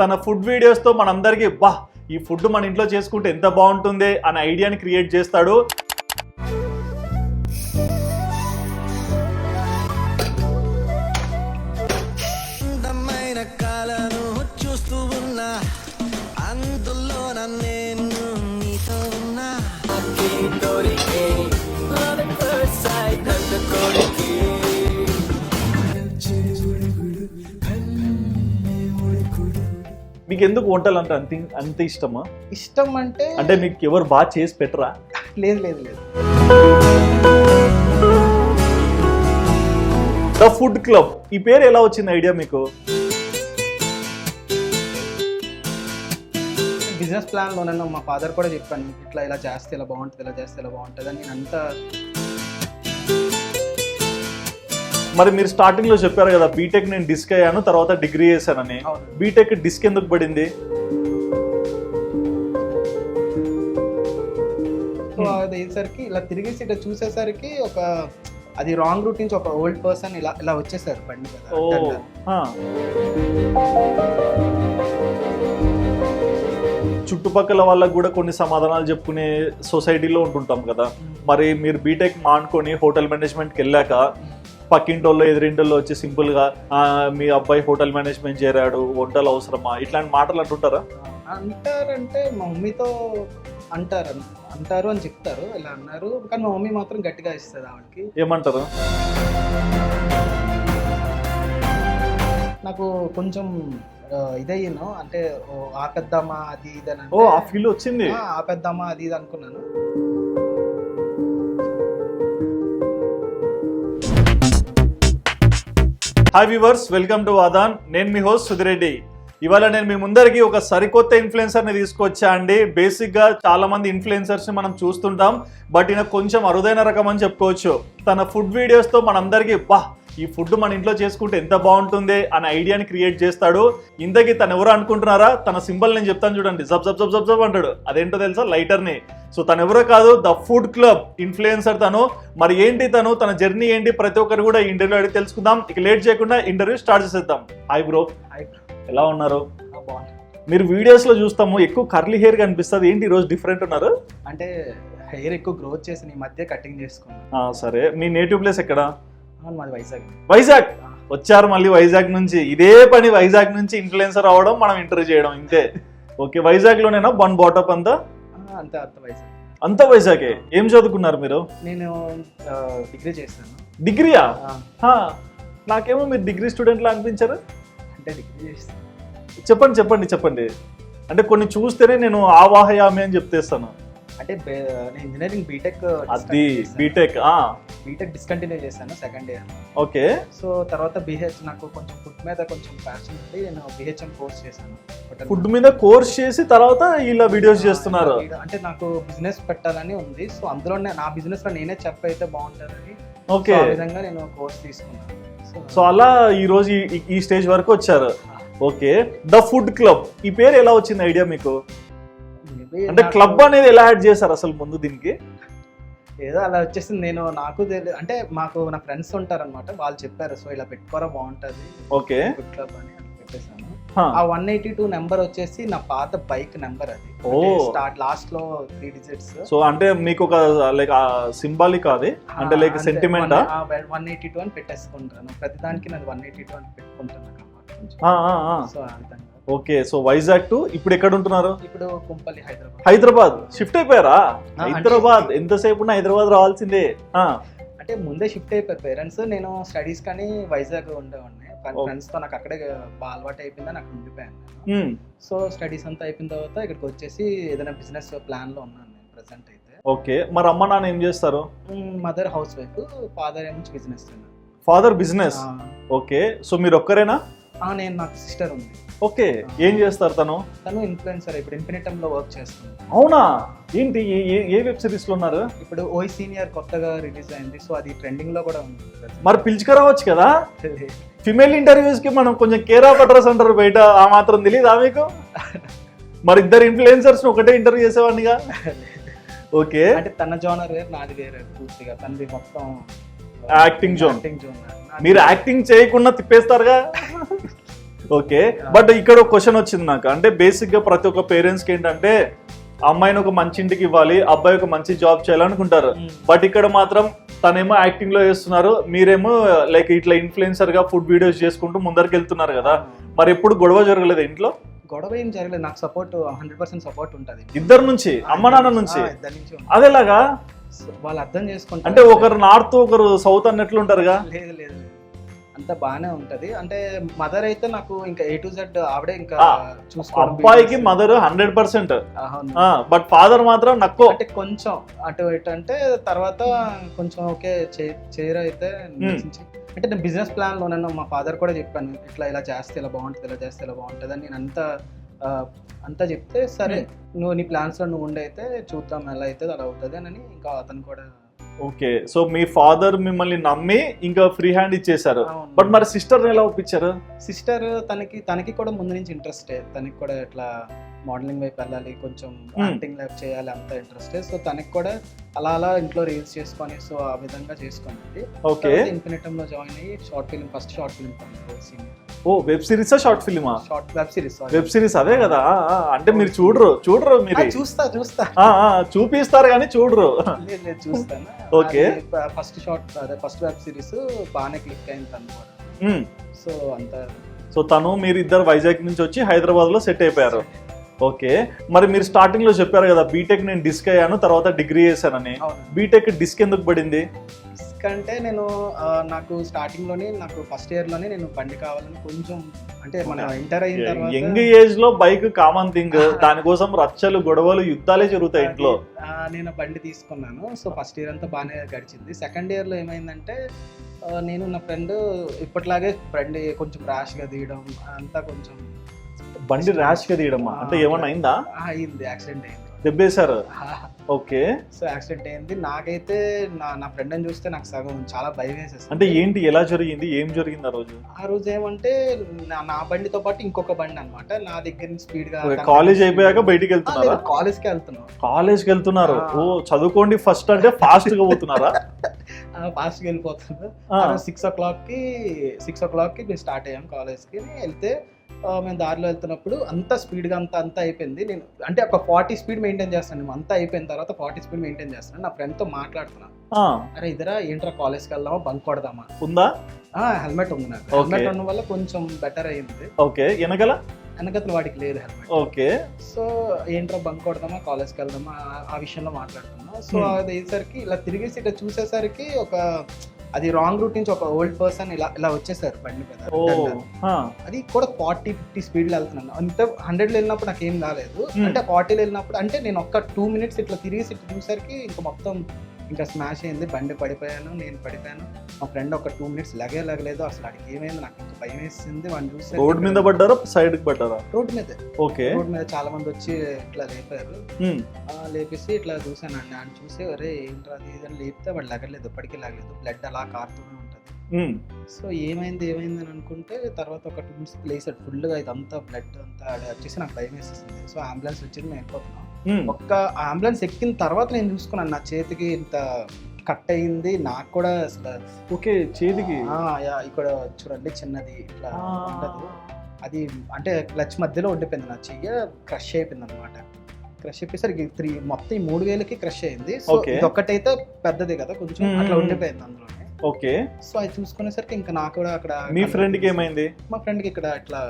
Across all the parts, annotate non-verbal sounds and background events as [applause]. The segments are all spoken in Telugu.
తన ఫుడ్ వీడియోస్తో మనందరికీ బా ఈ ఫుడ్ మన ఇంట్లో చేసుకుంటే ఎంత బాగుంటుంది అనే ఐడియాని క్రియేట్ చేస్తాడు. ఎందుకు వంటలు అంటే అంత అంత ఇష్టమా? ఇష్టం అంటే అంటే మీకు ఎవరు బాగా చేసి పెట్టరా? లేదు లేదు లేదు. The food club. ఈ పేరు ఎలా వచ్చింది ఐడియా మీకు? బిజినెస్ ప్లాన్లో నన్ను మా ఫాదర్ కూడా చెప్పాను ఇట్లా ఇలా చేస్తే ఇలా బాగుంటుంది ఇలా చేస్తే ఇలా బాగుంటుంది అని నేను అంతా మరి మీరు స్టార్టింగ్లో చెప్పారు కదా బీటెక్ నేను డిస్క్ అయ్యాను తర్వాత డిగ్రీ చేశానని. బీటెక్ డిస్క్ ఎందుకు పడింది? అయ్యేసరికి ఇలా తిరిగేసి ఇట్లా చూసేసరికి ఒక అది రాంగ్ రూట్ నుంచి ఒక ఓల్డ్ పర్సన్ ఇలా ఇలా వచ్చేసారు బండి. చుట్టుపక్కల వాళ్ళకు కూడా కొన్ని సమాధానాలు చెప్పుకునే సొసైటీలో ఉంటుంటాం కదా. మరి మీరు బీటెక్ మానుకొని హోటల్ మేనేజ్మెంట్కి వెళ్ళాక పక్కింటోళ్ళు ఎదురింటోళ్ళు వచ్చి సింపుల్గా "ఆ, మీ అబ్బాయి హోటల్ మేనేజ్మెంట్ చేరాడు వంటలు అవసరమా? ఇట్లాంటి మాటలు అంటుంటారా? అంటారంటే మా మమ్మీతో అంటారు. అంటారు అని చెప్తారు ఇలా అన్నారు. కానీ మా మమ్మీ మాత్రం గట్టిగా ఇస్తుంది ఆవిడకి. ఏమంటారు? నాకు కొంచెం ఇదయ్యాను అంటే ఆపేద్దామా అది ఇది అని ఓ ఆ ఫీల్ వచ్చింది. ఆపేద్దామా అది ఇది అనుకున్నాను. హాయ్ వ్యూవర్స్ వెల్కమ్ టు వాదాన్ నేను మీ హోస్ట్ సుధిరెడ్డి ఇవాళ నేను మీ ముందరికి ఒక సరికొత్త ఇన్ఫ్లుయెన్సర్ని తీసుకొచ్చా అండి. బేసిక్గా చాలామంది చాలా మంది మనం చూస్తుంటాం. బట్ ఈయన కొంచెం అరుదైన రకం అని చెప్పుకోవచ్చు. తన ఫుడ్ వీడియోస్తో మనందరికీ బా ఈ ఫుడ్ మన ఇంట్లో చేసుకుంటే ఎంత బాగుంటుంది అనే ఐడియాని క్రియేట్ చేస్తాడు. ఇంతకీ తను ఎవరు అనుకుంటున్నారా? తన సింబల్ నేను చెప్తాను చూడండి. జబ్ జబ్ జబ్ జబ్ జబ్ అంటాడు. అదేంటో తెలుసా? లైటర్ని. సో తను ఎవరో కాదు ద ఫుడ్ క్లబ్ ఇన్ఫ్లుయెన్సర్ తను. మరి ఏంటి తను? తన జర్నీ ఏంటి? ప్రతి ఒక్కరు కూడా ఇంటర్వ్యూ అడిగి తెలుసుకుందాం. ఇక లేట్ చేయకుండా ఇంటర్వ్యూ స్టార్ట్ చేసేద్దాం. హాయ్ బ్రో హాయ్ ఎలా ఉన్నారు? మీరు వీడియోస్లో చూస్తాము. ఎక్కువ కర్లీ హెయిర్ కనిపిస్తుంది. ఏంటి ఈ రోజు డిఫరెంట్ ఉన్నారు? అంటే హెయిర్ ఎక్కువ గ్రోత్ చేసి ఈ మధ్య కటింగ్ చేసుకున్నాను సరే. మీ నేటివ్ ప్లేస్ ఎక్కడ? మాది వైజాగ్. వైజాగ్? వచ్చారు మళ్ళీ వైజాగ్ నుంచి. ఇదే పని వైజాగ్ నుంచి ఇన్ఫ్లుయెన్సర్ అవ్వడం మనం ఇంటర్వ్యూ చేయడం ఇంతే. ఓకే వైజాగ్ లోనేనా వన్ బాటప్ అంతా అంతే అంత వైజాగ్. అంతా వైజాగే? ఏం చదువుకున్నారు మీరు? నేను డిగ్రీ చేశాను. డిగ్రీయా? నాకేమో మీరు డిగ్రీ స్టూడెంట్ లా అనిపించారు? అంటే డిగ్రీ చేస్తాను చెప్పండి చెప్పండి చెప్పండి. అంటే కొన్ని చూస్తేనే నేను ఆవాహయామి అని చెప్తేస్తాను అంటే ఇంజనీరింగ్ బీటెక్ అది B Tech B Tech discontinue చేశాను సెకండ్ ఇయర్ ఓకే. సో తర్వాత బీహెచ్ నాకు కొంచెం ఫుడ్ మీద కొంచెం ప్యాషన్ ఉంది. నేను బిహెచ్ఎం కోర్స్ చేశాను. ఫుడ్ మీద కోర్స్ చేసి తర్వాత ఇలా వీడియోస్ చేస్తున్నారు. అంటే నాకు బిజినెస్ పెట్టాలని ఉంది. సో అందులోనే నా బిజినెస్లో నేనే చెప్ప అయితే బాగుంటుందని ఓకే. విధంగా నేను కోర్స్ తీసుకున్నాను. సో అలా ఈ రోజు ఈ స్టేజ్ వరకు వచ్చారు. ఓకే. ద ఫుడ్ క్లబ్ ఈ పేరు ఎలా వచ్చింది ఐడియా మీకు? అంటే క్లబ్ అనేది ఎలా యాడ్ చేశారు అసలు ముందు దీనికి? ఏదో అలా వచ్చేసింది. నేను నాకు తెలియదు అంటే మాకు నా ఫ్రెండ్స్ ఉంటారన్నమాట. వాళ్ళు చెప్పారు సో ఇలా పెట్టుకోరా బాగుంటది. ఓకే. క్లబ్ అని పెట్టేశాను ఆ వన్ ఎయిటీ టూ నెంబర్ వచ్చేసి నా పాత బైక్ నెంబర్ అది. ఓ. స్టార్ట్ లాస్ట్లో త్రీ డిజిట్స్ సో అంటే మీకు ఒక లైక్ సింబాలిక్ అది? అంటే లైక్ సెంటిమెంటా వన్ ఎయిటీ టూ అని పెట్టేసుకుంటాను. ప్రతిదానికి నేను వన్ ఎయిటీ టూ అని పెట్టుకుంటాను so okay so Vizag to ఇప్పుడు ఎక్కడ ఉంటున్నారు? ఇప్పుడు కుంపల్లి హైదరాబాద్. హైదరాబాద్. షిఫ్ట్ అయిపోయారా? హైదరాబాద్. ఎంతసేపు ఉన్నా హైదరాబాద్ రావాల్సిందే. అంటే ముందే షిఫ్ట్ అయిపోయారు పేరెంట్స్. నేను స్టడీస్ కానీ వైజాగ్ ఉండేవాడిని. కానీ ఓ. ఫ్రెండ్స్తో నాకు అక్కడే బాగా అలవాటు అయిపోయిందని అక్కడ ఉండిపోయాను సో స్టడీస్ అంతా అయిపోయిన తర్వాత ఇక్కడికి వచ్చేసి ఏదైనా బిజినెస్ ప్లాన్లో ఉన్నాను నేను ప్రెసెంట్ అయితే. ఓకే. మరి అమ్మ నాన్న ఏం చేస్తారు? మదర్ హౌస్ వైఫ్ ఫాదర్ ఏమో business father business okay. So మీరు ఒక్కరేనా? నేను నాకు సిస్టర్ ఉంది. ఓకే ఏం చేస్తారు తను? తను ఇన్ఫ్లుయెన్సర్ ఇప్పుడు ఇన్ఫినిటమ్లో వర్క్ చేస్తుంది. అవునా? ఏంటి ఏ- వెబ్ సిరీస్లో ఉన్నారు? ఇప్పుడు ఓయ్ సీనియర్ కొత్తగా రిలీజ్ అయింది సో అది ట్రెండింగ్లో కూడా ఉంది. మరి పిలుచుకురావచ్చు కదా? [laughs] ఫిమేల్ ఇంటర్వ్యూస్కి మనం కొంచెం కేర్ ఆఫ్ అడ్రస్ అంటారు బయట ఆ మాత్రం తెలియదా మీకు? [laughs] మరి ఇద్దరు ఇన్ఫ్లుయెన్సర్స్ ఒకటే ఇంటర్వ్యూ చేసేవాడినిగా? [laughs] ఓకే. అంటే తన జోనర్ వేరు నాది వేరే పూర్తిగా. తనది మొత్తం. యాక్టింగ్ జోన్ మీరు యాక్టింగ్ చేయకుండా తిప్పేస్తారుగా? ఓకే. బట్ ఇక్కడ ఒక క్వశ్చన్ వచ్చింది నాకు. అంటే బేసిక్గా ప్రతి ఒక్క పేరెంట్స్కి ఏంటంటే అమ్మాయిని ఒక మంచి ఇంటికి ఇవ్వాలి అబ్బాయి ఒక మంచి జాబ్ చేయాలనుకుంటారు. Hmm. బట్ ఇక్కడ మాత్రం తనేమో యాక్టింగ్లో చేస్తున్నారు. మీరేమో లైక్ ఇట్లా ఇన్ఫ్లుయెన్సర్గా ఫుడ్ వీడియోస్ చేసుకుంటూ ముందరికి వెళ్తున్నారు కదా మరి ఎప్పుడు గొడవ జరగలేదు ఇంట్లో? గొడవ ఏం జరగలేదు. నాకు సపోర్ట్ హండ్రెడ్ పర్సెంట్ సపోర్ట్ ఉంటుంది. ఇద్దరు నుంచి? అమ్మ నాన్న నుంచి. అదేలాగా? వాళ్ళు అర్థం చేసుకుంటారు. అంటే ఒకరు నార్త్ ఒకరు సౌత్ అన్నట్లు ఉంటారుగా? లేదు లేదు. అంత బాగానే ఉంటది అంటే మదర్ అయితే నాకు ఇంకా ఏ టు జెడ్ ఆవిడే ఇంకా చూసుకోవడం అబ్బాయికి. Mother hundred percent. But father మాత్రం నక్కో అంటే కొంచెం అటు ఇటు అంటే తర్వాత కొంచెం ఓకే చేయరు అయితే. అంటే నేను బిజినెస్ ప్లాన్లో నన్ను మా ఫాదర్ కూడా చెప్పాను ఇట్లా ఇలా చేస్తే ఇలా బాగుంటుంది ఇలా చేస్తే ఇలా బాగుంటుంది అని నేను అంతా అంతా చెప్తే సరే నువ్వు నీ ప్లాన్స్లో నువ్వు ఉండైతే చూద్దాం ఎలా అవుతుంది అలా అవుతుంది అని ఇంకా అతను కూడా ఓకే. సో మీ ఫాదర్ మిమ్మల్ని నమ్మి ఇంకా ఫ్రీ హ్యాండ్ ఇచ్చేసారు అవును. బట్ మరి సిస్టర్ ఎలా ఒప్పించారు? సిస్టర్ తనకి తనకి కూడా ముందు నుంచి ఇంట్రెస్టే. తనకి కూడా ఇట్లా మోడలింగ్ వైపు వెళ్ళాలి కొంచెం. యాక్టింగ్ లైఫ్ చేయాలి అంత ఇంట్రెస్టే. సో తనకి కూడా అలా అలా ఇంట్లో రీల్స్ చేసుకొని సో ఆ విధంగా చేసుకునేది ఓకే. ఇన్ఫినిటమ్లో జాయిన్ అయ్యి short film first short film ఓ వెబ్ సిరీసా short ఫిల్మా? Short web series web series అదే కదా? అంటే మీరు చూడరు చూడరు మీరు. చూస్తా చూస్తా. చూపిస్తారు కానీ చూడరు. చూస్తాను Okay. ఫస్ట్ షార్ట్ అదే ఫస్ట్ వెబ్ సిరీస్ బాగానే క్లిక్ అయింది. సో అంత సో తను మీరు ఇద్దరు వైజాగ్ నుంచి వచ్చి హైదరాబాద్లో సెట్ అయిపోయారు. ఓకే. మరి మీరు స్టార్టింగ్లో చెప్పారు కదా బీటెక్ నేను డిస్క్ అయ్యాను తర్వాత డిగ్రీ చేశానని. బీటెక్ డిస్క్ ఎందుకు పడింది? కంటే నేను ఆ, నాకు స్టార్టింగ్లోనే నాకు ఫస్ట్ ఇయర్లోనే నేను బండి కావాలని కొంచెం అంటే మన ఇంటర్ అయిన తర్వాత యంగ్ ఏజ్లో బైక్ కామన్ థింగ్ దానికోసం రచ్చలు గొడవలు యుద్ధాలే జరుగుతాయి ఇంట్లో. నేను బండి తీసుకున్నాను. సో ఫస్ట్ ఇయర్ అంతా బాగానే గడిచింది. సెకండ్ ఇయర్లో ఏమైందంటే నేను నా ఫ్రెండ్ ఇప్పటిలాగే బండి కొంచెం ర్యాష్గా తీయడం అంతా కొంచెం బండి ర్యాష్గా తీయడమా? అంటే ఏమన్నా అయిందా? అయింది. యాక్సిడెంట్ అయింది. దెబ్బేశారు. ఓకే. సో యాక్సిడెంట్ అయింది. నాకైతే నా నా ఫ్రెండ్ అని చూస్తే నాకు సగం చాలా భయం వేసేసింది. అంటే ఏంటి? ఎలా జరిగింది? ఏం జరిగింది ఆ రోజు? ఆ రోజు ఏమంటే నా- నా బండితో పాటు ఇంకొక బండి అన్నమాట. నా దగ్గర నుంచి స్పీడ్గా కాలేజ్ అయిపోయాక బయటికి వెళ్తున్నారా కాలేజ్కి వెళ్తున్నాం. కాలేజ్కి వెళ్తున్నారు. ఓ చదువుకోండి ఫస్ట్ అంటే ఫాస్ట్గా పోతున్నారా? [laughs] ఫాస్ట్గా వెళ్ళిపోతుంది ఆ, సిక్స్ ఓ క్లాక్కి సిక్స్ ఓ క్లాక్కి మేము స్టార్ట్ అయ్యాం కాలేజ్కి. వెళ్తే మేము దారిలో వెళ్తున్నప్పుడు అంత స్పీడ్గా అంత అంతా అయిపోయింది. నేను అంటే ఒక ఫార్టీ స్పీడ్ మెయింటైన్ చేస్తాను. అంతా అయిపోయిన తర్వాత ఫార్టీ స్పీడ్ మెయింటైన్ చేస్తాను. నా ఫ్రెండ్తో మాట్లాడుతున్నాను అరే ఇద్దరా ఏంట్రా కాలేజ్కి వెళ్దామా బంక్ కొడదామా? ఉందా? హెల్మెట్ ఉంది నాకు. హెల్మెట్ ఉండడం వల్ల కొంచెం బెటర్ అయింది ఓకే. వెనకల? వెనకతల వాడికి లేదు హెల్మెట్ ఓకే. సో ఏంట్రా బంక్ కొడదామా కాలేజ్కి వెళ్దామా ఆ- విషయంలో మాట్లాడుతున్నా. So Hmm. అది అయ్యేసరికి ఇలా తిరిగేసి ఇట్లా చూసేసరికి ఒక అది రాంగ్ రూట్ నుంచి ఒక ఓల్డ్ పర్సన్ ఇలా ఇలా వచ్చేసారు బండి మీద. అది కూడా ఫార్టీ ఫిఫ్టీ స్పీడ్లో వెళ్తున్నాను. అంతే హండ్రెడ్లో వెళ్ళినప్పుడు నాకు ఏం కాలేదు Hmm. అంటే ఫార్టీలో వెళ్ళినప్పుడు అంటే నేను ఒక్క టూ మినిట్స్ ఇట్లా తిరిగేసి ఇట్లా చూసరికి ఇంకా మొత్తం ఇంకా స్మాష్ అయింది బండి పడిపోయాను నేను పడిపోయాను. మా ఫ్రెండ్ ఒక టూ మినిట్స్ లగే లగలేదు అసలు అడిగి ఏమైంది? నాకు ఇంకా భయం వేసింది వాడిని చూసి రోడ్ మీద పడ్డారా? సైడ్కి పడ్డారా? రోడ్ మీద. ఓకే. రోడ్ మీద చాలా మంది వచ్చి ఇట్లా లేపారు. లేపేసి ఇట్లా చూసాను అండి. ఆయన చూసి అరే ఏంట్రా అది ఇది అని లేపితే వాడు లగలేదు ఇప్పటికీ లగలేదు. బ్లడ్ అలా కారుతూనే ఉంటుంది. సో ఏమైంది ఏమైంది అని అనుకుంటే తర్వాత ఒక టూ మినిట్స్ ప్లేస్ ఫుల్గా ఇదంతా బ్లడ్ అంతా వచ్చేసి నాకు భయం వేసేసింది. సో అంబులెన్స్ వచ్చింది నేను వెళ్ళిపోతున్నాను. ఒక్క అంబులెన్స్ ఎక్కిన తర్వాత నేను చూసుకున్నాను నా చేతికి ఇంత కట్ అయింది నాకు కూడా అసలు ఓకే చేతికి? ఇక్కడ చూడండి చిన్నది ఇట్లా ఉండదు. అది అంటే క్లచ్ మధ్యలో ఉండిపోయింది నా చెయ్యి క్రష్ అయిపోయింది అనమాట క్రష్ అయిపోయేసరికి త్రీ మొత్తం ఈ మూడు వేలకి క్రష్ అయింది. సో ఒక్కటైతే పెద్దది కదా కొంచెం అట్లా ఉండిపోయింది అందులోనే. ఓకే. సో అది చూసుకునేసరికి ఇంకా నాకు కూడా అక్కడ మీ ఫ్రెండ్కి ఏమైంది? మా ఫ్రెండ్కి ఇక్కడ ఇట్లా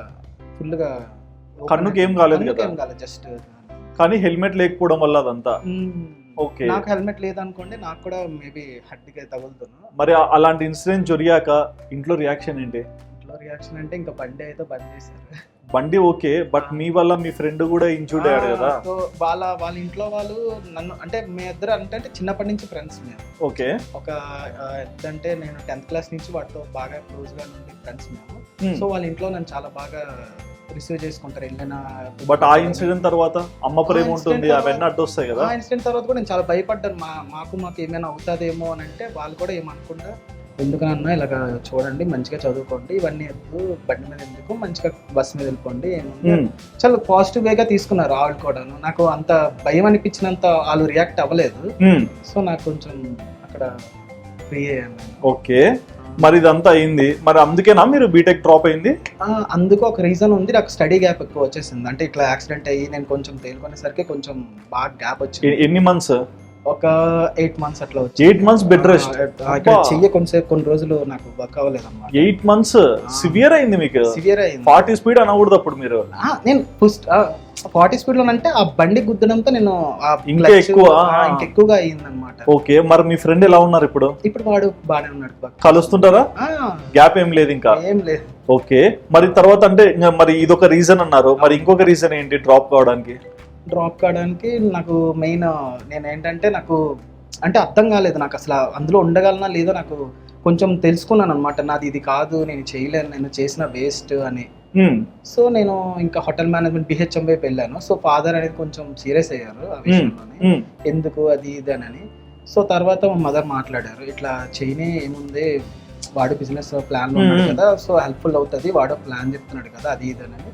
ఫుల్గా కన్నుకి ఏం కాలేదు? ఏం కాలేదు జస్ట్ కానీ హెల్మెట్ లేకపోవడం వల్ల అదంతా? ఓకే. నాకు హెల్మెట్ లేదనుకోండి నాకు కూడా మేబీ హడ్డికి తగులుతున్నా మరి అలాంటి ఇన్సిడెంట్ జరిగాక ఇంట్లో రియాక్షన్ ఏంటి? ఇంట్లో రియాక్షన్ అంటే ఇంకా బండి అయితే బంద్ చేశారు. బండి ఓకే బట్ మీ వల్ల మీ ఫ్రెండ్ కూడా ఇంజూర్డ్ అయ్యాడు కదా? సో వాళ్ళ వాళ్ళ ఇంట్లో వాళ్ళు నన్ను అంటే మీ ఇద్దరు అంటే అంటే చిన్నప్పటి నుంచి ఫ్రెండ్స్ మేము. ఓకే. ఒక ఎంతంటే నేను టెన్త్ క్లాస్ నుంచి వాటితో బాగా క్లోజ్గా నుండి ఫ్రెండ్స్ మేము. సో వాళ్ళ ఇంట్లో నన్ను చాలా బాగా రిసీవ్ చేసుకుంటారు వెళ్ళిన బట్ ఆ ఇన్సిడెంట్ తర్వాత అమ్మ ప్రేమ ఉంటుంది అవన్నీ అడ్డు వస్తాయి కదా. ఆ ఇన్సిడెంట్ తర్వాత కూడా నేను చాలా భయపడ్డాను. మా మాకు మాకు ఏమైనా అవుతుందేమో అని అంటే వాళ్ళు కూడా ఏమనుకుంటా ఎందుకనన్నా ఇలాగ చూడండి మంచిగా చదువుకోండి ఇవన్నీ ఎందుకు బండి మీద ఎందుకు మంచిగా బస్ మీద వెళ్ళిపోండి చాలా పాజిటివ్ వేగా తీసుకున్నారు వాళ్ళు కూడాను. నాకు అంత భయం అనిపించినంత వాళ్ళు రియాక్ట్ అవ్వలేదు. సో నాకు కొంచెం అక్కడ ఫ్రీ అయ్యాను. ఓకే. మరి ఇదంతా అయింది. మరి అందుకేనా మీరు బీటెక్ డ్రాప్ అయింది? ఆ, అందుకు ఒక రీజన్ ఉంది. నాకు స్టడీ గ్యాప్ ఎక్కువ వచ్చేసింది. అంటే ఇట్లా యాక్సిడెంట్ అయ్యి నేను కొంచెం తేలుకునేసరికి కొంచెం బాగా గ్యాప్ వచ్చింది. ఎ- ఎన్ని మంత్స్ ఒక ఎయిట్ మంత్స్ అట్లా వచ్చి ఎయిట్ మంత్స్ బెడ్ రెస్ట్ చెయ్యి కొంచెంసేపు కొన్ని రోజులు నాకు వర్క్ అవ్వలేదు అనమాట ఎయిట్ మంత్స్ సివియర్ అయింది మీకు? సివియర్ అయింది. ఫార్టీ స్పీడ్ అనకూడదు అప్పుడు మీరు. ఆ, నేను ఫస్ట్ ఫార్టీ స్పీడ్లో అంటే ఆ బండి గుద్దడంతో నేను ఇంకా ఎక్కువ, ఆ, ఆ. ఇంకా ఎక్కువగా అయింది అనమాట ఓకే మరి మీ ఫ్రెండ్ ఎలా ఉన్నారు ఇప్పుడు? ఇప్పుడు వాడు బాగానే ఉన్నాడు. కలుస్తుంటారా? ఆ, గ్యాప్ ఏం లేదు ఇంకా? ఏం లేదు. ఓకే మరి తర్వాత అంటే మరి ఇదొక రీజన్ అన్నారు. మరి ఇంకొక రీజన్ ఏంటి డ్రాప్ కావడానికి? డ్రాప్ కావడానికి నాకు మెయిన్ నేను ఏంటంటే నాకు అంటే అర్థం కాలేదు నాకు అసలు అందులో ఉండగలనా లేదో నాకు కొంచెం తెలుసుకున్నాను అనమాట నాది ఇది కాదు నేను చేయలేను నేను చేసిన వేస్ట్ అని. సో నేను ఇంకా హోటల్ మేనేజ్మెంట్ బిహెచ్ఎం వైపు వెళ్ళాను. సో ఫాదర్ అనేది కొంచెం సీరియస్ అయ్యారు ఆ విషయంలోనే. హ్మ్. ఎందుకు అది ఇది అని సో తర్వాత మా మదర్ మాట్లాడారు ఇట్లా చేయని ఏముంది? వాడు బిజినెస్ ప్లాన్ ఉన్నాడు. కదా సో హెల్ప్ఫుల్ అవుతుంది వాడు ప్లాన్ చెప్తున్నాడు కదా అది ఇది అని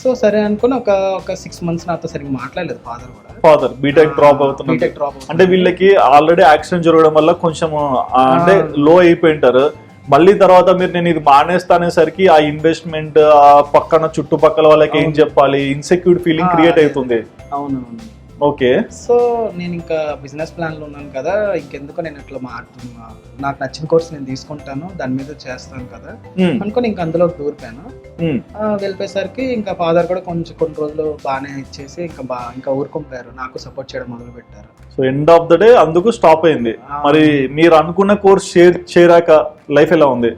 సో సరే అనుకుని ఒక ఒక సిక్స్ మంత్స్ నాతో సరిగ్గా మాట్లాడలేదు ఫాదర్ కూడా. ఫాదర్ బీటెక్ డ్రాప్ అవుతున్నారు బీటెక్ డ్రాప్ అంటే వీళ్ళకి ఆల్రెడీ యాక్సిడెంట్ జరగడం వల్ల కొంచెం అంటే లో అయిపోయింటారు. మళ్ళీ తర్వాత మీరు నేను ఇది మానేస్తా అనేసరికి ఆ ఇన్వెస్ట్మెంట్ ఆ పక్కన చుట్టుపక్కల వాళ్ళకి ఏం. చెప్పాలి ఇన్సెక్యూర్ ఫీలింగ్ క్రియేట్. అవుతుంది అవునవును ఓకే. సో నేను ఇంకా బిజినెస్ ప్లాన్లో ఉన్నాను కదా ఇంకెందుకు నేను ఇట్లా మారుతున్నా. నాకు నచ్చిన కోర్స్ నేను తీసుకుంటాను దాని మీద చేస్తాను కదా. అనుకుని ఇంకా అందులో దూరిపోయాను వెళ్ళిపోయేసరికి ఇంకా ఫాదర్ కూడా కొంచెం కొన్ని రోజులు బాగానే ఇచ్చేసి ఇంకా బా ఇంకా ఊరుకుంటారు. నాకు సపోర్ట్ చేయడం మొదలు పెట్టారు so end of the day అందుకు స్టాప్ అయింది. మరి మీరు అనుకున్న కోర్స్ షేర్ చేరాక లైఫ్ ఎలా ఉంది?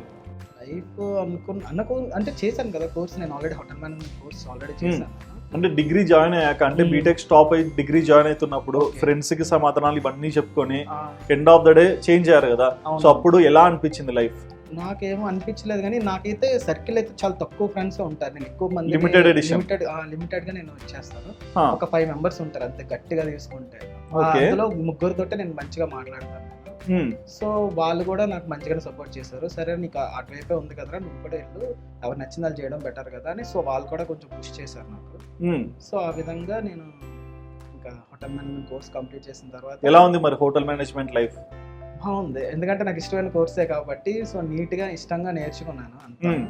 లైఫ్ అనుకున్న అనుకో అంటే చేశాను కదా కోర్స్. నేను already hotel management course already చేశాను. అంటే డిగ్రీ జాయిన్ అయ్యాక అంటే. బీటెక్ స్టాప్ అయ్యి డిగ్రీ జాయిన్ అవుతున్నప్పుడు. ఫ్రెండ్స్కి సమాధానాలు ఇవన్నీ చెప్పుకొని end of the day change అయ్యారు కదా. సో అప్పుడు ఎలా అనిపించింది లైఫ్ నాకేమో అనిపించలేదు కానీ నాకైతే సర్కిల్ అయితే చాలా తక్కువ ఫ్రెండ్స్ ఉంటారు నేను ఎక్కువ మంది edition. లిమిటెడ్ లిమిటెడ్గా నేను వచ్చేస్తాను ఒక ఫైవ్ మెంబర్స్ ఉంటారు అంతే గట్టిగా తీసుకుంటే. అందులో ముగ్గురితోటే నేను మంచిగా మాట్లాడతాను సో వాళ్ళు కూడా నాకు మంచిగానే సపోర్ట్ చేశారు. సరే నీకు అటువైపే ఉంది కదరా నువ్వు కూడా వెళ్ళు. ఎవరు నచ్చింది వాళ్ళు చేయడం బెటర్ కదా అని. సో వాళ్ళు కూడా కొంచెం పుష్ చేశారు నాకు. సో ఆ విధంగా నేను ఇంకా హోటల్ మేనేజ్మెంట్ కోర్స్ కంప్లీట్ చేసిన తర్వాత ఎలా ఉంది మరి హోటల్ మేనేజ్మెంట్ లైఫ్ బాగుంది. ఎందుకంటే నాకు ఇష్టమైన కోర్సే కాబట్టి సో నీట్గా ఇష్టంగా నేర్చుకున్నాను అంతా. Hmm.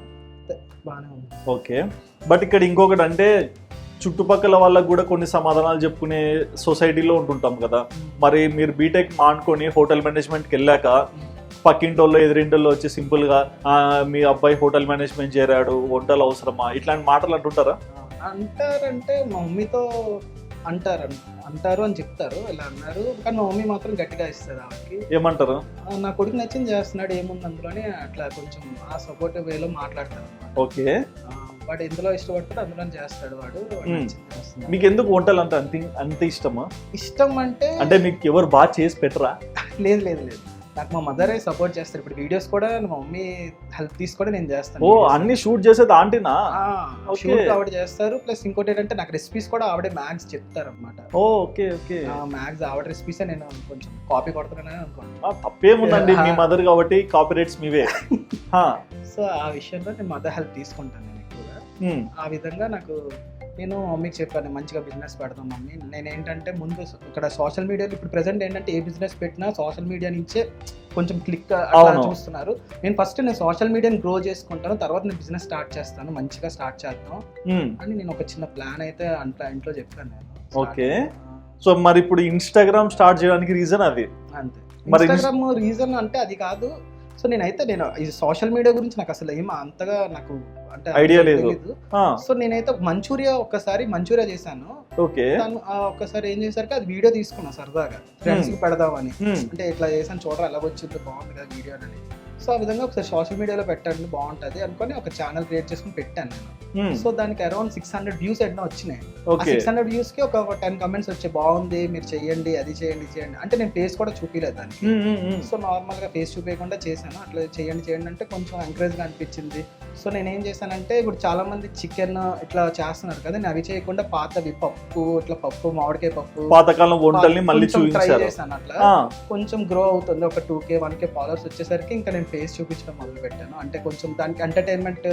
బాగానే ఉంది. ఓకే బట్ ఇక్కడ ఇంకొకటి అంటే చుట్టుపక్కల వాళ్ళకు కూడా కొన్ని సమాధానాలు చెప్పుకునే సొసైటీలో ఉంటుంటాం కదా. మరి మీరు బీటెక్ మానుకొని హోటల్ మేనేజ్మెంట్కి వెళ్ళాక పక్కింటోళ్ళు ఎదురింటోళ్ళు వచ్చి సింపుల్గా "ఆ, మీ అబ్బాయి హోటల్ మేనేజ్మెంట్ చేరాడు వంటలు అవసరమా? ఇట్లాంటి మాటలు అంటుంటారా? అంటారంటే మా మమ్మీతో అంటారు అంటారు అని చెప్తారు ఇలా అన్నారు. కానీ మా మమ్మీ మాత్రం గట్టిగా ఇస్తుంది ఆమెకి. ఏమంటారు? నా కొడుకు నచ్చింది చేస్తున్నాడు ఏముంది అందులోనే? అట్లా కొంచెం ఆ సపోర్టివ్ వేలో మాట్లాడతారు. ఓకే. వాడు ఎందులో ఇష్టపడతాడు అందులో చేస్తాడు వాడు. మీకు ఎందుకు వంటలు అంత అంత అంత ఇష్టమా? ఇష్టం అంటే అంటే మీకు ఎవరు బాగా చేసి పెట్టరా? లేదు లేదు లేదు. నాకు మా మదరే సపోర్ట్ చేస్తారు. ఇప్పుడు వీడియోస్ కూడా మా మమ్మీ హెల్ప్ తీసుకొని నేను చేస్తాను ఓ. అన్ని షూట్ చేసేది ఆంటీనా? shoot ఆవిడ చేస్తారు. ప్లస్ ఇంకోటి ఏంటంటే నాకు రెసిపీస్ కూడా ఆవిడే మ్యాథ్స్ చెప్తారు అనమాట ఓకే ఓకే. మ్యాథ్స్ ఆవిడ రెసిపీసే నేను కొంచెం కాపీ కొడుతున్నానని అనుకోండి తప్పేముందండి మీ మదర్ కాబట్టి కాపీ రేట్స్ మీవే [laughs] సో ఆ విషయంలో నేను మదర్ హెల్ప్ తీసుకుంటాను. ఆ విధంగా నాకు నేను మమ్మీకి చెప్పాను మంచిగా బిజినెస్ పెడదాం మమ్మీ. నేను ఏంటంటే ముందు ఇక్కడ సోషల్ మీడియాలో ఇప్పుడు ప్రెసెంట్ ఏంటంటే ఏ బిజినెస్ పెట్టినా సోషల్ మీడియా నుంచే కొంచెం క్లిక్ అట్లా అవును. చూస్తున్నారు. నేను ఫస్ట్ నేను సోషల్ మీడియాని గ్రో చేసుకుంటాను తర్వాత నేను బిజినెస్ స్టార్ట్ చేస్తాను మంచిగా స్టార్ట్ చేద్దాం హ్మ్. అని నేను ఒక చిన్న ప్లాన్ అయితే అంట్లో ఇంట్లో చెప్పాను నేను. ఓకే. సో మరి ఇప్పుడు ఇన్స్టాగ్రామ్ స్టార్ట్ చేయడానికి రీజన్ అది? అంతే. మరి ఇన్స్టాగ్రామ్ రీజన్ అంటే అది కాదు సో నేనైతే నేను ఈ సోషల్ మీడియా గురించి నాకు అసలు ఏం అంతగా నాకు అంటే Idea లేదు. సో నేనైతే మంచూరియా ఒక్కసారి మంచూరియా చేశాను. ఓకే. ఒక్కసారి ఏం చేశారు అది వీడియో తీసుకున్నా సరదాగా. ఫ్రెండ్స్కి పెడదామని. అంటే ఇట్లా చేసాను చూడరా ఎలా వచ్చింది బాగుంది కదా వీడియో అని సో ఆ విధంగా ఒకసారి సోషల్ మీడియాలో పెట్టండి బాగుంటది అనుకొని ఒక ఛానల్ క్రియేట్ చేసుకుని పెట్టాను నేను. సో దానికి అరౌండ్ సిక్స్ హండ్రెడ్ వ్యూస్ ఎన్నో వచ్చినాయి? సిక్స్ హండ్రెడ్ వ్యూస్కి ఒక టెన్ కమెంట్స్ వచ్చాయి బాగుంది మీరు చెయ్యండి అది చేయండి చేయండి అంటే నేను ఫేస్ కూడా చూపించలేదు దానికి. సో నార్మల్గా ఫేస్ చూపించకుండా చేశాను. అట్లా చేయండి చేయండి అంటే కొంచెం ఎంకరేజ్గా అనిపించింది. సో నేను ఏం చేశానంటే ఇప్పుడు చాలా మంది చికెన్ ఇట్లా చేస్తున్నారు కదా నేను అవి చేయకుండా పాతవి పప్పు ఇట్లా పప్పు మామిడికాయ పప్పు పాతకాలం వంటల్ని మళ్ళీ కొంచెం try చూపించారు. చేశాను అట్లా. కొంచెం గ్రో అవుతుంది. ఒక two K one K followers వచ్చేసరికి ఇంకా నేను ఫేస్ చూపించడం మొదలు పెట్టాను అంటే కొంచెం దానికి ఎంటర్టైన్మెంట్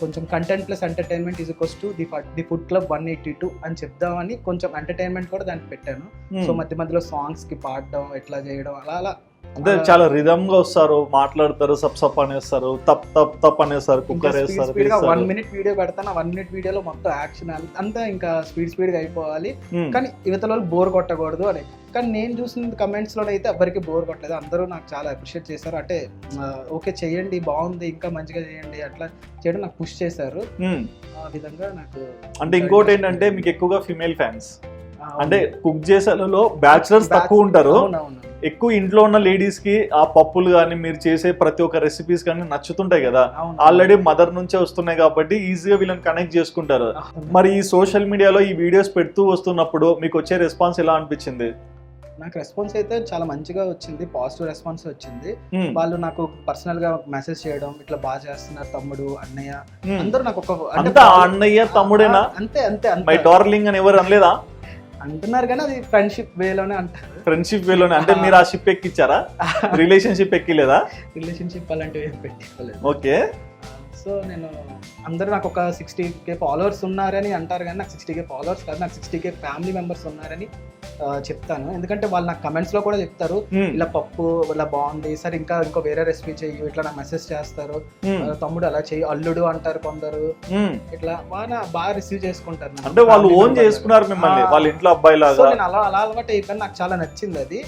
కొంచెం content plus entertainment is equals to the the Food Club one eighty two అని చెప్దామని కొంచెం ఎంటర్టైన్మెంట్ కూడా దానికి పెట్టాను. సో మధ్య మధ్యలో సాంగ్స్కి పాడడం ఎట్లా చేయడం అలా అలా అంటే చాలా రిధమ్గా వస్తారు మాట్లాడతారు సప్ సప్ అనేస్తారు తప్ తప్ తప్ అనేస్తారు కుక్కర్ వేస్తారు వన్. మినిట్ వీడియో పెడతాను. వన్ మినిట్ వీడియోలో మొత్తం యాక్షన్ అంతా ఇంకా స్పీడ్ స్పీడ్గా అయిపోవాలి. కానీ యువతల వాళ్ళు బోర్ కొట్టకూడదు అని. కానీ నేను చూసిన కమెంట్స్లో అయితే ఎవరికి బోర్ కొట్టలేదు. అందరూ నాకు చాలా అప్రిషియేట్ చేశారు. అంటే ఓకే చేయండి బాగుంది ఇంకా మంచిగా చేయండి అట్లా చేయడం నాకు పుష్ చేశారు. ఆ విధంగా నాకు అంటే ఇంకోటి ఏంటంటే మీకు ఎక్కువగా ఫిమేల్ ఫ్యాన్స్ అంటే కుక్ చేసేలలో బ్యాచులర్స్ తక్కువ ఉంటారు. ఎక్కువ ఇంట్లో ఉన్న లేడీస్కి ఆ పప్పులు కానీ మీరు చేసే ప్రతి ఒక్క రెసిపీస్ కానీ నచ్చుతుంటాయి కదా. ఆల్రెడీ మదర్ నుంచే వస్తున్నాయి కాబట్టి ఈజీగా వీళ్ళని కనెక్ట్ చేసుకుంటారు. మరి ఈ సోషల్ మీడియాలో ఈ వీడియోస్ పెడుతూ వస్తున్నప్పుడు మీకు వచ్చే రెస్పాన్స్ ఎలా అనిపించింది? నాకు రెస్పాన్స్ అయితే చాలా మంచిగా వచ్చింది. పాజిటివ్ రెస్పాన్స్ వచ్చింది. వాళ్ళు నాకు పర్సనల్గా మెసేజ్ చేయడం ఇట్లా బాగా చేస్తున్నారు తమ్ముడు అన్నయ్య. అందరూ నాకు ఒక అన్నయ్య తమ్ముడేనా? అంతే అంతే మై డార్లింగ్ అని ఎవరు అనలేదా? అంటున్నారు కానీ అది ఫ్రెండ్షిప్ వేలోనే అంటారు. ఫ్రెండ్షిప్ వేలోనే అంటే మీరు ఆ షిప్ ఎక్కిచ్చారా? [laughs] రిలేషన్షిప్ ఎక్కిలేదా? రిలేషన్షిప్ అలాంటివి ఏం పెట్టుకోలేదు ఓకే సో నేను అందరూ నాకు ఒక సిక్స్టీ కే ఫాలోవర్స్ ఉన్నారని అంటారు కానీ నాకు సిక్స్టీ కే ఫాలోవర్స్ కాదు నాకు సిక్స్టీ కే ఫ్యామిలీ మెంబర్స్ ఉన్నారని చెప్తాను ఎందుకంటే వాళ్ళు నాకు కమెంట్స్లో కూడా చెప్తారు ఇలా పప్పు ఇలా బాగుంది సరే ఇంకా ఇంకో వేరే రెసిపీ చెయ్యి ఇట్లా నాకు మెసేజ్ చేస్తారు తమ్ముడు అలా చెయ్యి అల్లుడు అంటారు కొందరు. ఇట్లా బాగా బాగా రిసీవ్ చేసుకుంటారు. అంటే వాళ్ళు ఓన్. చేసుకున్నారు మిమ్మల్ని. వాళ్ళ ఇంట్లో అబ్బాయి నేను అలా అలా అలవాటు అయిపోయాను నాకు చాలా నచ్చింది అది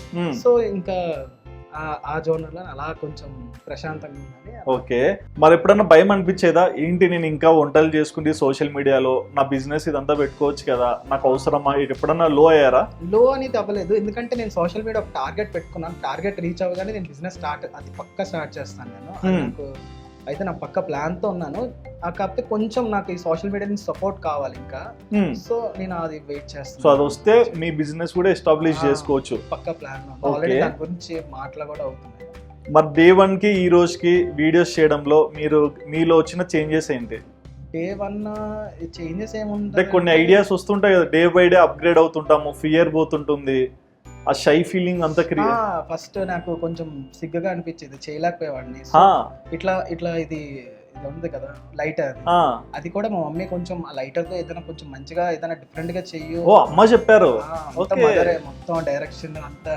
సో ఇంకా ఆ- ఆ జోనర్లో అలా కొంచెం ప్రశాంతంగా ఉందని ఓకే. మరి ఎప్పుడన్నా భయం అనిపించేదా? ఏంటి నేను ఇంకా వంటలు చేసుకుంటే సోషల్ మీడియాలో? నా బిజినెస్ ఇదంతా పెట్టుకోవచ్చు కదా నాకు అవసరమా? ఎప్పుడన్నా లో అయ్యారా? లో అని తప్పలేదు. ఎందుకంటే నేను సోషల్ మీడియా ఒక టార్గెట్ పెట్టుకున్నాను. టార్గెట్ రీచ్ అవ్వగానే నేను బిజినెస్ స్టార్ట్ అది పక్క స్టార్ట్ చేస్తాను నేను. నాకు అయితే నా పక్క ప్లాన్తో ఉన్నాను కాకపోతే కొంచెం నాకు ఈ సోషల్ మీడియా నుంచి సపోర్ట్ కావాలి ఇంకా. సో నేను అది వెయిట్ సో చేస్తాను అది వస్తే మీ బిజినెస్ కూడా ఎస్టాబ్లిష్. చేసుకోవచ్చు. పక్క ప్లాన్. ఆల్రెడీ దాని గురించి మాటలు కూడా అవుతున్నాయి. మరి డే వన్కి ఈ రోజుకి వీడియోస్ చేయడంలో మీరు మీలో వచ్చిన చేంజెస్ ఏంటి? డే వన్ చేంజెస్ ఏముంటాయి కొన్ని ఐడియాస్ వస్తుంటాయి కదా. డే బై డే అప్గ్రేడ్ అవుతుంటాము ఫియర్ పోతుంటుంది. ఆ షై ఫీలింగ్ అంతా క్రియేట్ ఫస్ట్ నాకు కొంచెం సిగ్గుగా అనిపించేది. చేయలేకపోయేవాడిని. ఇట్లా ఇట్లా ఇది ఇది ఉంది కదా లైటర్ అది కూడా మా మమ్మీ కొంచెం ఆ లైటర్తో ఏదైనా కొంచెం మంచిగా ఏదైనా డిఫరెంట్గా చెయ్యు. ఓ అమ్మ చెప్పారు. మొత్తం డైరెక్షన్ అంతా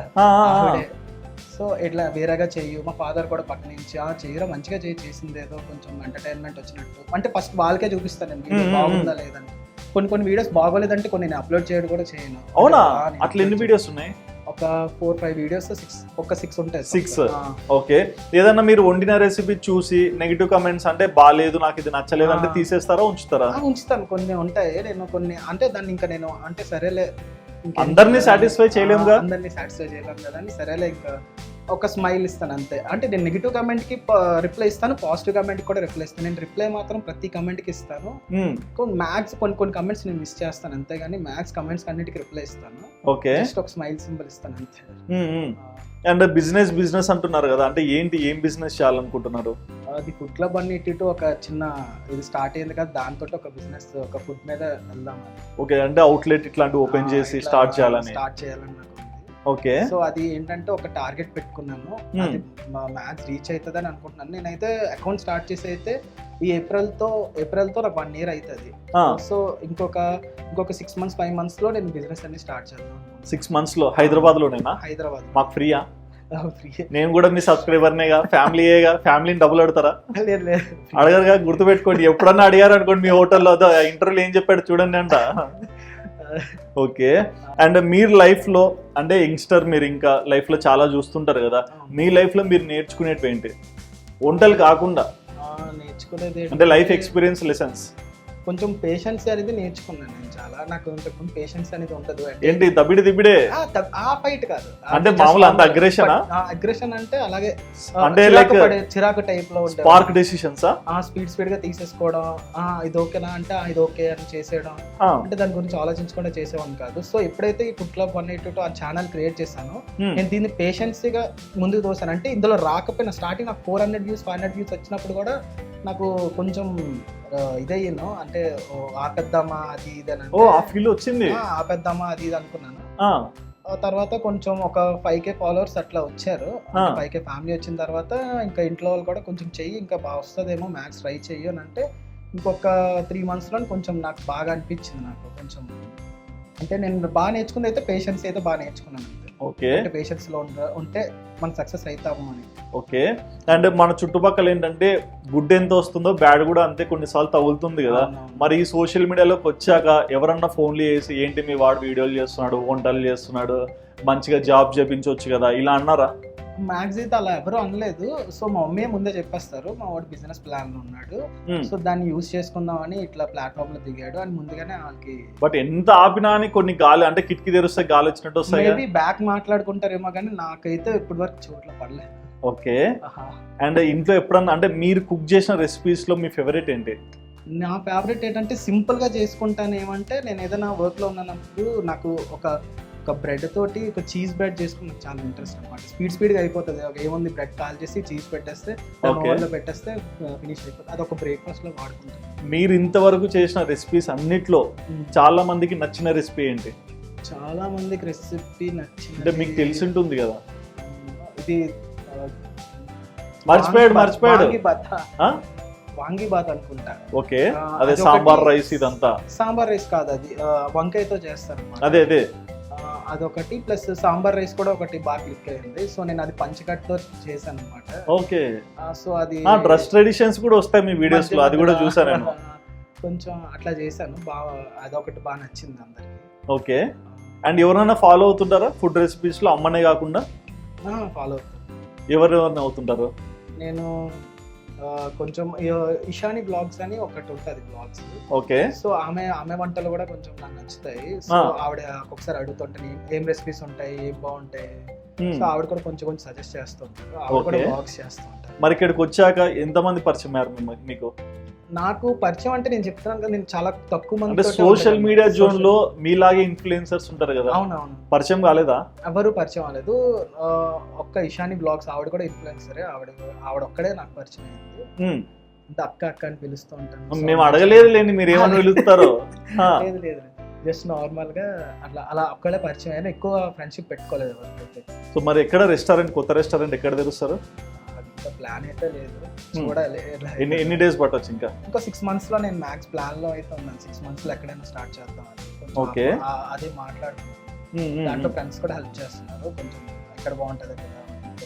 సో ఇట్లా వేరేగా చెయ్యు. మా ఫాదర్ కూడా పక్క నుంచి ఆ చెయ్యరా మంచిగా చేయి చేసింది ఏదో కొంచెం ఎంటర్టైన్మెంట్ వచ్చినట్టు. అంటే ఫస్ట్ వాళ్ళకే చూపిస్తాను నేను. బాగుందా లేదని కొన్ని కొన్ని వీడియోస్ బాగోలేదంటే కొన్ని నేను అప్లోడ్ చేయడం కూడా చేయను. అవునా? అట్లా ఎన్ని వీడియోస్ ఉన్నాయి. ఒక ఫోర్ ఫైవ్ వీడియోస్ సిక్స్ ఒక సిక్స్ ఉంటాయి. ఆ. ఓకే ఏదన్నా మీరు వండిన రెసిపీ చూసి నెగిటివ్ కమెంట్స్ అంటే బాగాలేదు నాకు ఇది నచ్చలేదు అంటే. తీసేస్తారా ఉంచుతారా ఉంచుతాను కొన్ని ఉంటాయి నేను కొన్ని అంటే దాన్ని ఇంకా నేను అంటే సరేలే అందరినీ చేయాలి? satisfy చేయలేముగా? ఆ, అందరినీ సాటిస్ఫై చేయలేము కదా అని సరేలే ఇంకా ఒక స్మైల్ ఇస్తాను అంతే. అంటే నేను నెగిటివ్ కమెంట్కి రిప్లై ఇస్తాను పాజిటివ్ కమెంట్ కూడా రిప్లై ఇస్తాను. నేను రిప్లై మాత్రం ప్రతి కమెంట్కి ఇస్తాను. ఉమ్, కొన్ని మ్యాక్స్ కొన్ని కొన్ని కమెంట్స్ నేను మిస్ చేస్తాను అంతేగాని మ్యాక్స్ కమెంట్స్ అన్నిటికి రిప్లై ఇస్తాను. ఓకే జస్ట్ ఒక స్మైల్ సింబల్ ఇస్తాను అంతే. అండ్ బిజినెస్ బిజినెస్ అంటున్నారు కదా అంటే ఏంటి ఏం బిజినెస్ చేయాలనుకుంటున్నారు? అది ఫుడ్ క్లబ్ అన్ని ఇటు ఒక చిన్న ఇది స్టార్ట్ అయింది కదా దాంతో ఒక బిజినెస్ ఒక ఫుడ్ మీద వెళ్దాం ఓకే అంటే అవుట్లెట్ ఇట్లాంటివి ఓపెన్ చేసి స్టార్ట్ చేయాలని స్టార్ట్ చేయాలని. నాకు ఉంది. ఓకే. సో అది ఏంటంటే ఒక టార్గెట్ పెట్టుకున్నాను. Hmm. అది మా మ్యాథ్స్ రీచ్ అవుతుంది అని అనుకుంటున్నాను. నేనైతే అకౌంట్ స్టార్ట్ చేసి అయితే ఈ ఏప్రిల్తో ఏప్రిల్తో నాకు వన్ ఇయర్ అవుతుంది సో ఇంకొక ఇంకొక సిక్స్ మంత్స్ ఫైవ్ మంత్స్లో నేను బిజినెస్ అన్ని స్టార్ట్ చేద్దాం సిక్స్ మంత్స్లో హైదరాబాద్ లోనేనా హైదరాబాద్ మాకు ఫ్రీయా? ఫ్రీ నేను కూడా మీ సబ్స్క్రైబర్నేగా ఫ్యామిలీయేగా ఫ్యామిలీని డబ్బులు అడుగుతారా లేదు లేదు. అడగరుగా గుర్తుపెట్టుకోండి. ఎప్పుడన్నా అడిగారు అనుకోండి మీ హోటల్లో ఇంటర్వ్యూలో ఏం చెప్పాడు చూడండి అంట. ఓకే. అండ్ మీరు లైఫ్లో అంటే యంగ్స్టర్ మీరు ఇంకా లైఫ్లో చాలా చూస్తుంటారు కదా మీ లైఫ్లో మీరు నేర్చుకునేటివి ఏంటి వంటలు కాకుండా నేర్చుకునేది అంటే లైఫ్ ఎక్స్పీరియన్స్ లెసన్స్. కొంచెం పేషెన్స్ అనేది నేర్చుకున్నాను నేను చాలా. నాకు ఇంతకుముందు పేషెన్స్ అనేది ఉండదు ఏంటి? దబిడి దిబిడే ఆ, ఫైట్ కాదు. అంటే మామూలు అంత ఆ? అగ్రెషన్ అంటే అలాగే అంటే పడే- చిరాకు టైప్లో ఉంటుంది స్పార్క్ డెసిషన్సా ఆ స్పీడ్ స్పీడ్గా తీసేసుకోవడం. ఆ ఇది ఓకేనా అంటే ఇది ఓకే అని చేసేయడం. అంటే దాని గురించి ఆలోచించకుండా చేసేవాడిని కాదు. సో ఎప్పుడైతే ఈ ఫుడ్ క్లబ్ వన్ ఎయిట్ ఆ ఛానల్ క్రియేట్ చేశానో నేను దీన్ని పేషెన్స్గా ముందుకు తోసాను అంటే ఇందులో రాకపోయినా స్టార్టింగ్ నాకు four hundred views five hundred views వచ్చినప్పుడు కూడా నాకు కొంచెం ఇదయ్యాను అంటే ఓ, ఆపేద్దామా అది ఇది అని ఓ ఆ ఫీల్ వచ్చింది. ఆ, ఆపేద్దామా అది ఇది అనుకున్నాను. తర్వాత కొంచెం ఒక ఫైవ్ కే ఫాలోవర్స్ అట్లా వచ్చారు. ఫైవ్ కే ఫ్యామిలీ వచ్చిన తర్వాత ఇంకా ఇంట్లో వాళ్ళు కూడా కొంచెం చెయ్యి ఇంకా బాగా వస్తుందేమో మ్యాథ్స్ ట్రై చెయ్యి అని అంటే ఇంకొక త్రీ మంత్స్లో కొంచెం నాకు బాగా అనిపించింది నాకు. కొంచెం అంటే నేను బాగా నేర్చుకుంది అయితే పేషెన్స్ అయితే బాగా నేర్చుకున్నాను ఓకే. పేషెన్స్లో ఉంటే మనం సక్సెస్ అవుతాము అని. ఓకే. అండ్ మన చుట్టుపక్కల ఏంటంటే గుడ్ ఎంత వస్తుందో బ్యాడ్ కూడా అంతే కొన్నిసార్లు తగులుతుంది కదా. మరి ఈ సోషల్ మీడియాలోకి వచ్చాక ఎవరన్నా ఫోన్లు చేసి ఏంటి మీ వాడు వీడియోలు చేస్తున్నాడు వంటలు చేస్తున్నాడు మంచిగా జాబ్ చేపించవచ్చు కదా ఇలా అన్నారా? అయితే అలా ఎవరు అనలేదు. సో మా మమ్మీ ముందే చెప్పేస్తారు. మా వాడు బిజినెస్ ప్లాన్లో ఉన్నాడు. Hmm. సో దాన్ని యూస్ చేసుకుందామని ఇట్లా ప్లాట్ఫామ్లో దిగాడు. అని ముందుగానే వాళ్ళకి బట్ ఎంత ఆపినా అని కొన్ని గాలి అంటే కిటికీ తెరిస్తే గాలి వచ్చినట్టు వస్తాయి మేబీ బ్యాక్ మాట్లాడుకుంటారేమో కానీ నాకైతే ఇప్పటి వరకు చోట్ల పడలేదు ఓకే. అండ్ ఇంట్లో ఎప్పుడన్నా అంటే మీరు కుక్ చేసిన రెసిపీస్లో మీ ఫేవరెట్ ఏంటి? నా ఫేవరెట్ ఏంటంటే సింపుల్గా చేసుకుంటాను ఏమంటే నేను ఏదైనా వర్క్లో ఉన్నప్పుడు నాకు ఒక ఒక బ్రెడ్ తోటి ఒక చీజ్ బ్రెడ్ చేసుకుని చాలా ఇంట్రెస్ట్ అనమాట స్పీడ్ స్పీడ్గా అయిపోతుంది. ఒక ఏముంది బ్రెడ్ కాల్ చేసి చీజ్ పెట్టేస్తే Okay. ఓవెన్లో పెట్టేస్తే ఫినిష్ అయిపోతుంది. అది ఒక బ్రేక్ఫాస్ట్లో వాడుకుంటాను మీరు ఇంతవరకు చేసిన రెసిపీస్ అన్నిట్లో చాలా మందికి నచ్చిన రెసిపీ ఏంటి? చాలా మందికి రెసిపీ నచ్చింది అంటే మీకు తెలిసి ఉంటుంది కదా ఇది మర్చిపోయాడు మర్చిపోయాడు. వాంగి బాత్. అనుకుంటా. ఓకే. అదే సాంబార్ రైస్ ఇదంతా. సాంబార్ రైస్ కాదు అది. వంకాయతో చేస్తారు. అదే అదే. అదొకటి ప్లస్ సాంబార్ రైస్ కూడా ఒకటి బాగా క్లిక్ అయింది సో నేను అది పంచకట్తో చేశాను అనమాట ఓకే సో అది డ్రెస్ ట్రెడిషన్స్ కూడా వస్తాయి మీ వీడియోస్లో అది కూడా చూసాను [laughs] కొంచెం అట్లా చేశాను. బాగా అదొకటి బాగా నచ్చింది అందరికి. ఓకే. అండ్ ఎవరైనా ఫాలో అవుతుంటారా ఫుడ్ రెసిపీస్లో అమ్మనే కాకుండా? ఫాలో ఎవరు ఎవరైనా అవుతుంటారు? నేను కొంచెం ఇషాని బ్లాగ్స్ అని ఒకటి ఉంటుంది బ్లాగ్స్. ఓకే. సో ఆమె ఆమె వంటలు కూడా కొంచెం నాకు నచ్చుతాయి. సో. ఆవిడ ఒక్కొక్కసారి అడుగుతుంటే ఏం రెసిపీస్ ఉంటాయి? ఏం బాగుంటాయి. సో ఆవిడ కూడా కొంచెం కొంచెం సజెస్ట్ చేస్తూ ఉంటారు. ఆవిడ కూడా. బ్లాగ్స్ చేస్తూ ఉంటారు. మరి ఇక్కడికి వచ్చాక ఎంతమంది పరిచయం మీకు? నాకు పరిచయం అంటే నేను చెప్తున్నాను కదా నేను చాలా తక్కువ మంది సోషల్ మీడియా జోన్లో మీలాగే ఇన్ఫ్లుయెన్సర్స్ ఉంటారు కదా. అవునవును. పరిచయం కాలేదా? ఎవరు పరిచయం ఆ, ఒక్క ఇషాని బ్లాగ్స్ ఆవిడ కూడా ఇన్ఫ్లుయెన్సరే ఆవిడ ఆవిడ ఒక్కడే నాకు పరిచయం అయింది. అక్క అక్క అని పిలుస్తూ ఉంటాను. మేము అడగలేదు లేండి మీరు ఏమని పిలుస్తారు. [laughs] లేదు లేదు జస్ట్ నార్మల్గా అట్లా అలా ఒక్కడే పరిచయం అయినా ఎక్కువ ఫ్రెండ్షిప్ పెట్టుకోలేదు సో మరి ఎక్కడ రెస్టారెంట్ కొత్త రెస్టారెంట్ ఎక్కడ తెరుస్తారు? అంత ప్లాన్ అయితే లేదు. చూడాలి ఎట్లా ఎన్ని ఎన్ని డేస్ పట్టొచ్చు ఇంకా? ఇంకో సిక్స్ మంత్స్లో నేను మ్యాక్స్ ప్లాన్లో అయితే ఉన్నాను. సిక్స్ మంత్స్లో ఎక్కడైనా స్టార్ట్ చేద్దాం. ఆ- అదే మాట్లాడుతున్నాను. హ్మ్, హ్మ్, దాంట్లో. ఫ్రెండ్స్ కూడా హెల్ప్ చేస్తున్నారు. కొంచెం ఎక్కడ బాగుంటది కదా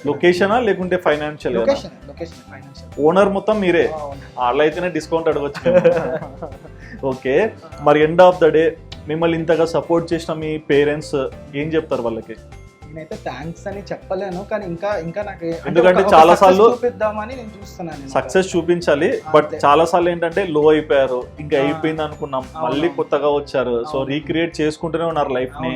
లొకేషనా లేకుంటే financial location location financial owner మొత్తం మీరే. వాళ్ళు అయితేనే డిస్కౌంట్ అడగచ్చు ఓకే మరి ఎండ్ ఆఫ్ ద డే మిమ్మల్ని ఇంతగా సపోర్ట్ చేసిన మీ పేరెంట్స్ ఏం చెప్తారు వాళ్ళకి? నేనైతే థ్యాంక్స్ అని చెప్పలేను కానీ ఇంకా ఇంకా నాకు ఎందుకంటే చాలా సార్లు చూపిద్దామని నేను చూస్తున్నాను నేను. సక్సెస్ చూపించాలి బట్. చాలా సార్లు ఏంటంటే లో అయిపోయారు ఇంకా. అయిపోయింది అనుకున్నాం. మళ్ళీ కొత్తగా వచ్చారు సో. రీక్రియేట్ చేసుకుంటూనే ఉన్నారు లైఫ్ని.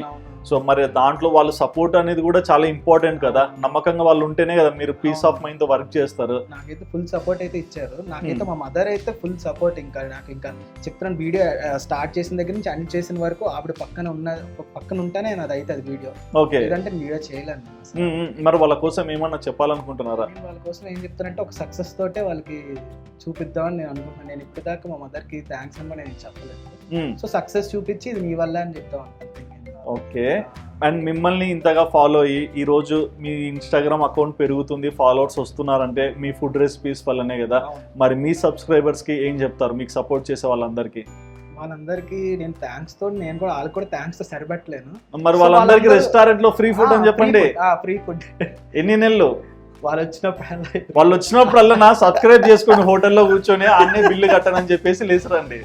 సో మరి దాంట్లో వాళ్ళ సపోర్ట్ అనేది కూడా చాలా ఇంపార్టెంట్ కదా. నమ్మకంగా వాళ్ళు ఉంటేనే కదా మీరు పీస్ ఆఫ్ మైండ్తో వర్క్ చేస్తారు. నాకైతే ఫుల్ సపోర్ట్ అయితే ఇచ్చారు. నాకైతే Hmm. మా మదర్ అయితే ఫుల్ సపోర్ట్ ఇంకా నాకు ఇంకా చెప్తున్నాను వీడియో స్టార్ట్ చేసిన దగ్గర నుంచి అన్ని చేసిన వరకు ఆవిడ పక్కన ఉన్న పక్కన ఉంటేనే నాది అవుతుంది వీడియో ఓకే లేదంటే వీడియో చేయలేను నేను అసలు. మరి వాళ్ళ కోసం ఏమన్నా చెప్పాలనుకుంటున్నారా? నేను వాళ్ళ కోసం ఏం చెప్తానంటే ఒక సక్సెస్ తోటే వాళ్ళకి చూపిద్దామని నేను అనుకుంటున్నాను. నేను ఇప్పటిదాకా మా మదర్కి థ్యాంక్స్ అని నేను చెప్పలేదు. సో సక్సెస్ చూపించి ఇది మీ వల్ల అని చెప్తాం అనుకుంటున్నాను. ఓకే. అండ్ మిమ్మల్ని ఇంతగా ఫాలో అయ్యి ఈ రోజు మీ ఇన్స్టాగ్రామ్ అకౌంట్ పెరుగుతుంది ఫాలోవర్స్ వస్తున్నారంటే మీ ఫుడ్ రెసిపీస్ వల్లనే కదా. మరి మీ సబ్స్క్రైబర్స్కి ఏం చెప్తారు? మీకు సపోర్ట్ చేసే వాళ్ళందరికీ. వాళ్ళందరికీ నేను థ్యాంక్స్తో నేను కూడా వాళ్ళకి కూడా థ్యాంక్స్తో సరిపెట్టలేను. మరి వాళ్ళందరికీ వాళ్ళందరూ- రెస్టారెంట్లో ఫ్రీ ఫుడ్ అని చెప్పండి. ఫ్రీ ఫుడ్ ఎన్ని నెలలు? వాళ్ళు వచ్చినప్పుడు వాళ్ళు వచ్చినప్పుడల్లా నా సబ్స్క్రైబ్ చేసుకుని హోటల్లో కూర్చొని అన్నీ బిల్లు కట్టనని చెప్పేసి లేసరండి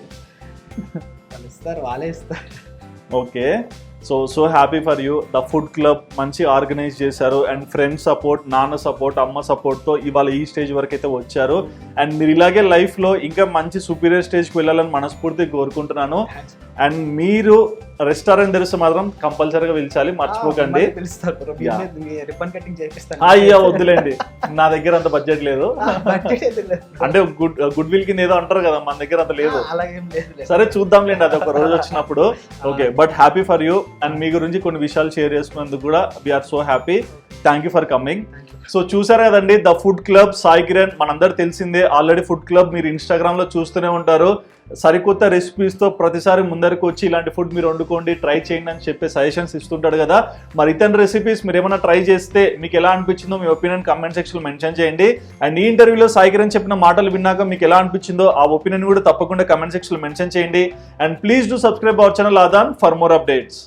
వాళ్ళు ఇస్తారు వాళ్ళే ఇస్తారు. Okay. So so happy for you the Food Club మంచి ఆర్గనైజ్ చేశారు. అండ్ ఫ్రెండ్స్ సపోర్ట్ నాన్న సపోర్ట్ అమ్మ సపోర్ట్తో ఇవాళ ఈ స్టేజ్ వరకు అయితే వచ్చారు. అండ్ మీరు ఇలాగే లైఫ్లో ఇంకా మంచి సుపీరియర్ స్టేజ్కి వెళ్ళాలని మనస్ఫూర్తిగా కోరుకుంటున్నాను. అండ్ మీరు రెస్టారెంట్ తెరిస్తే మాత్రం కంపల్సరీగా పిలిచాలి మర్చిపోకండి. రిబ్బన్ కటింగ్ చేపిస్తాను. అయ్యా వద్దులేండి. నా దగ్గర అంత బడ్జెట్ లేదు. అంటే గుడ్ గుడ్ విల్ కింద ఏదో అంటారు కదా మన దగ్గర అంత లేదు. సరే చూద్దాంలేండి అది ఒక రోజు వచ్చినప్పుడు. Okay but happy for you and మీ గురించి కొన్ని విషయాలు షేర్ చేసుకున్నందుకు కూడా we're so happy thank you for coming so చూసారు కదండి the Food Club Sai Kiran మనందరూ తెలిసిందే. ఆల్రెడీ ఫుడ్ క్లబ్ మీరు ఇన్స్టాగ్రామ్లో చూస్తూనే ఉంటారు. సరికొత్త రెసిపీస్తో ప్రతిసారి ముందరకు వచ్చి ఇలాంటి ఫుడ్ మీరు వండుకోండి ట్రై చేయండి అని చెప్పే సజెషన్స్ ఇస్తుంటాడు కదా. మరి ఇతని రెసిపీస్ మీరు ఏమైనా ట్రై చేస్తే మీకు ఎలా అనిపించిందో మీ ఒపీనియన్ కమెంట్ సెక్షన్ మెన్షన్ చేయండి. అండ్ ఈ ఇంటర్వ్యూలో సాయి కిరణ్ చెప్పిన మాటలు విన్నాక మీకు ఎలా అనిపించిందో ఆ ఒపీనియన్ కూడా తప్పకుండా కమెంట్ సెక్షన్ మెన్షన్ చేయండి. And please do subscribe our channel Aadan for more updates